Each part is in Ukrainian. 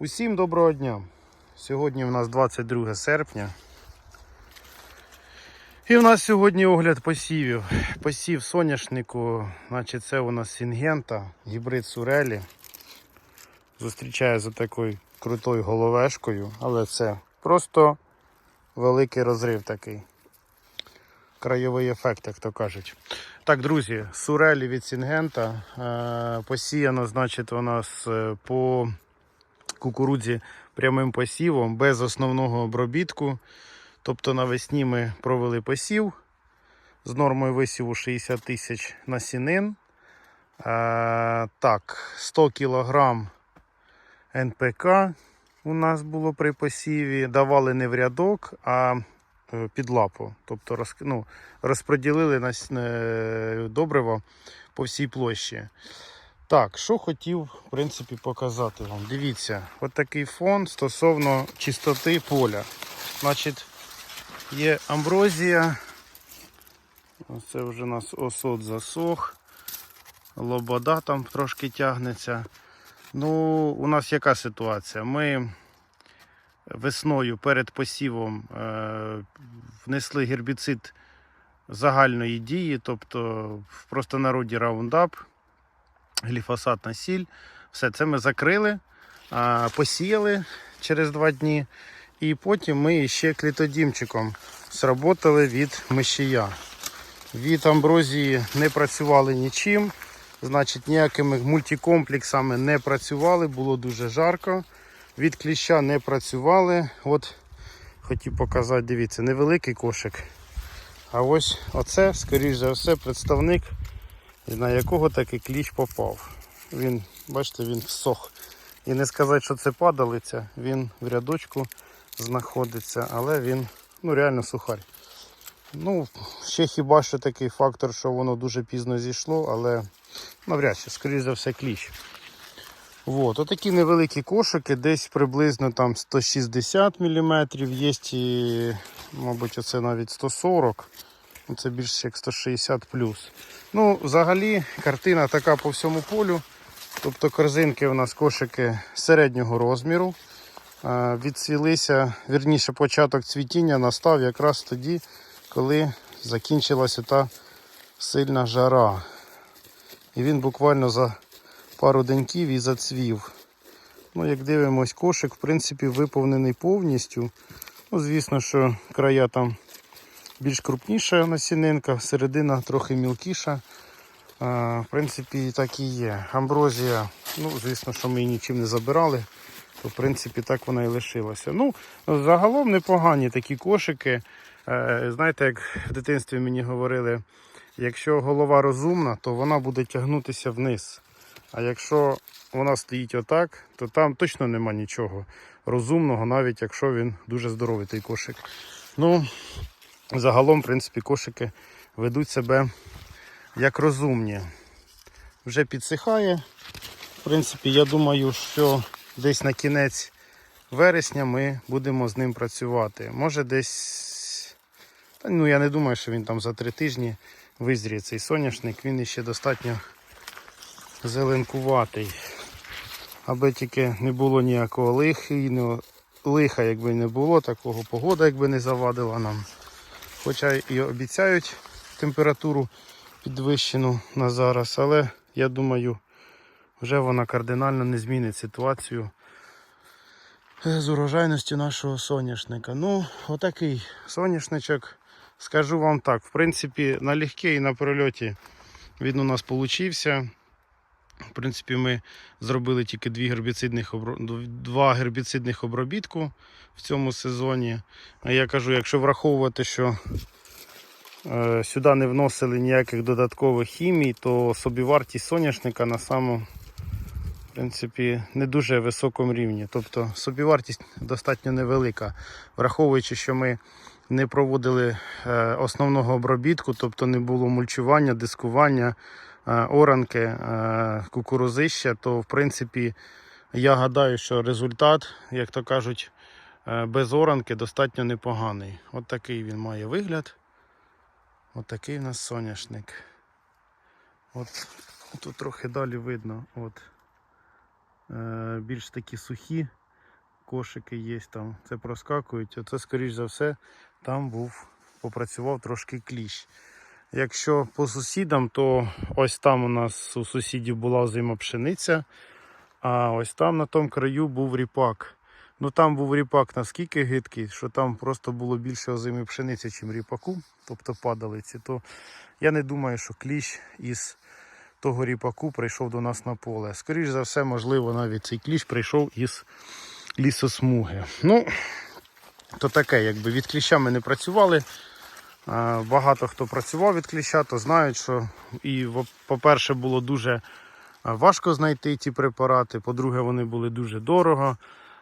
Усім доброго дня! Сьогодні у нас 22 серпня. І у нас сьогодні огляд посівів. Посів соняшнику, значить це у нас Сінгента, гібрид Сурелі. Зустрічає за такою крутою головешкою, але це просто великий розрив такий. Краєвий ефект, як то кажуть. Так, друзі, Сурелі від Сінгента. Е, посіяно, значить, у нас е, по кукурудзі прямим посівом, без основного обробітку. Тобто навесні ми провели посів з нормою висіву 60 тисяч насінин. Е, так, 100 кг НПК у нас було при посіві. Давали не в рядок, а е, під лапу. Тобто роз, ну, розподілили нас, е, добриво по всій площі. Так, що хотів, в принципі, показати вам. Дивіться, от такий фон стосовно чистоти поля. Значить, є амброзія. Це вже у нас осот засох. Лобода там трошки тягнеться. Ну, у нас яка ситуація? Ми весною перед посівом е, внесли гербіцид загальної дії, тобто в простонароді раундап гліфосатна сіль. Все це ми закрили, посіяли через два дні. І потім ми ще клітодімчиком сработали від мишія. Від амброзії не працювали нічим. Значить, ніякими мультикомплексами не працювали, було дуже жарко. Від кліща не працювали. От хотів показати, дивіться, невеликий кошик. А ось оце, скоріш за все, представник на якого такий кліщ попав. Він, бачите, він всох. І не сказати, що це падалиця, він в рядочку знаходиться, але він ну, реально сухарь. Ну, ще хіба що такий фактор, що воно дуже пізно зійшло, але навряд чи, скоріш за все, кліщ. Вот, отакі невеликі кошики, десь приблизно там 160 мм, є, і, мабуть, оце навіть 140 Ну, Це більше як 160 плюс. Ну, взагалі, картина така по всьому полю. Тобто корзинки у нас кошики середнього розміру. Е, Відцвілися, вірніше, початок цвітіння настав якраз тоді, коли закінчилася та сильна жара. І він буквально за пару деньків і зацвів. Ну, як дивимось, кошик, в принципі, виповнений повністю. Ну, звісно, що края там більш крупніша насінинка, середина трохи мілкіша. В принципі, так і є. Амброзія, ну, звісно, що ми її нічим не забирали, то в принципі так вона і лишилася. Ну, загалом непогані такі кошики. Е, Знаєте, як в дитинстві мені говорили, якщо голова розумна, то вона буде тягнутися вниз. А якщо вона стоїть отак, то там точно нема нічого розумного, навіть якщо він дуже здоровий той кошик. Ну, Загалом, в принципі, кошики ведуть себе як розумні. Вже підсихає. В принципі, я думаю, що десь на кінець вересня ми будемо з ним працювати. Може десь. Та, ну, я не думаю, що він там за три тижні визріє цей соняшник, він іще достатньо зеленкуватий. Аби тільки не було ніякого лиха, лиха, якби не було, такого погода, якби не завадила нам. Хоча і обіцяють температуру підвищену на зараз, але я думаю, вже вона кардинально не змінить ситуацію е, з урожайністю нашого соняшника. Ну, отакий соняшничок. Скажу вам так, в принципі, на налегке і на прольоті він у нас получився. В принципі, ми зробили тільки дві гербіцидних два гербіцидних обробітку в цьому сезоні. А я кажу, якщо враховувати, що е, сюди не вносили ніяких додаткових хімій, то собівартість соняшника на самому в принципі, не дуже високому рівні. Тобто собівартість достатньо невелика, враховуючи, що ми не проводили е, основного обробітку, тобто не було мульчування, дискування, оранки, е, кукурузища, то в принципі я гадаю, що результат, як то кажуть, е, без оранки достатньо непоганий. От такий він має вигляд. От такий у нас соняшник. От тут трохи далі видно. От, е, більш такі сухі кошики є там, це проскакують. Оце, скоріш за все, там був, попрацював трошки кліщ. Якщо по сусідам, то ось там у нас у сусідів була озима пшениця, а ось там на тому краю був ріпак. Ну там був ріпак наскільки гидкий, що там просто було більше озимої пшениці, ніж ріпаку, тобто падалиці, то я не думаю, що кліщ із того ріпаку прийшов до нас на поле. Скоріше за все, можливо, навіть цей кліщ прийшов із лісосмуги. Ну, то таке, якби від кліща ми не працювали. Е, Багато хто працював від кліща, то знають, що і, по-перше, було дуже е, важко знайти ті препарати. По-друге, вони були дуже дорого.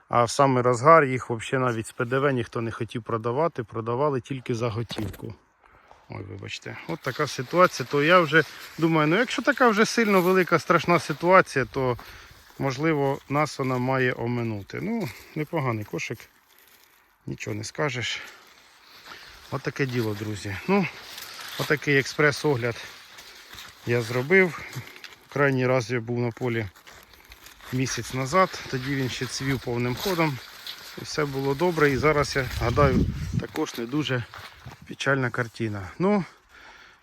А в самий розгар їх взагалі навіть з ПДВ ніхто не хотів продавати, продавали тільки за готівку. Ой, вибачте, от така ситуація. То я вже думаю, ну якщо така вже сильно велика страшна ситуація, то можливо нас вона має оминути. Ну, непоганий кошик, нічого не скажеш. Отаке діло, друзі. Ну, отакий експрес-огляд я зробив. Крайній раз я був на полі місяць назад, тоді він ще цвів повним ходом. І все було добре. І зараз я гадаю, також не дуже печальна картина. Ну,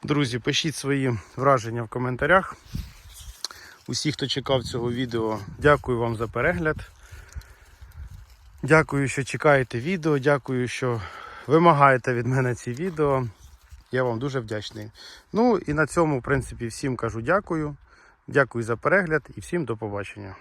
друзі, пишіть свої враження в коментарях. Усі, хто чекав цього відео, дякую вам за перегляд. Дякую, що чекаєте відео. Дякую, що вимагаєте від мене ці відео. Я вам дуже вдячний. Ну і на цьому, в принципі, всім кажу дякую. Дякую за перегляд і всім до побачення.